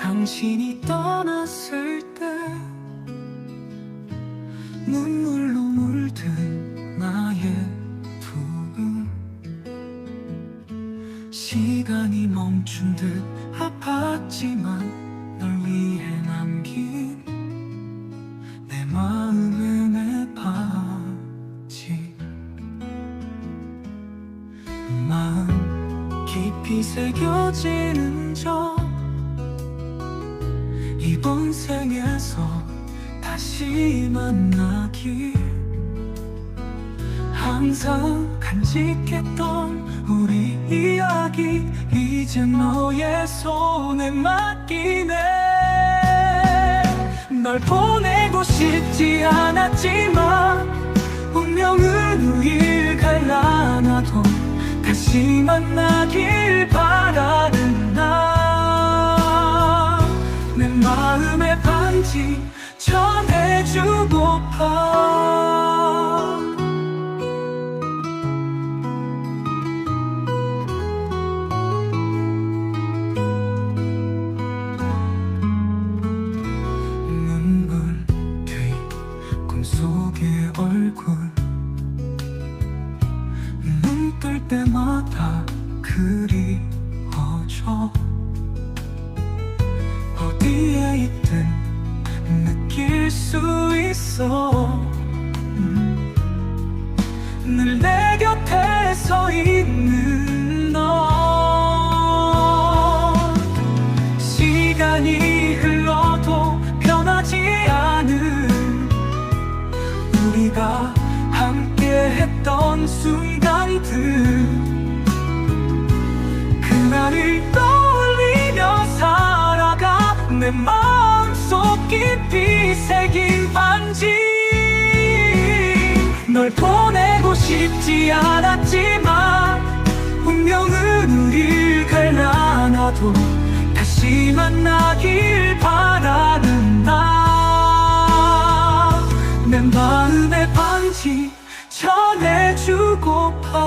당신이 떠났을 때 눈물로 물든 나의 두음 시간이 멈춘 듯 아팠지만 널 위해 남긴 내 마음의 내 바지. 마음 새겨지는 점 이번 생에서 다시 만나길 항상 간직했던 우리 이야기 이제 너의 손에 맡기네. 널 보내고 싶지 않았지만 운명은 우릴 갈라놔도 다시 만나길 바라는 나 내 마음의 반지 전해주고파 그리워져. 어디에 있든 느낄 수 있어 떠올리며 살아가 내 마음속 깊이 새긴 반지. 널 보내고 싶지 않았지만 운명은 우릴 갈라놔도 다시 만나길 바라는 나내 마음의 반지 전해주고파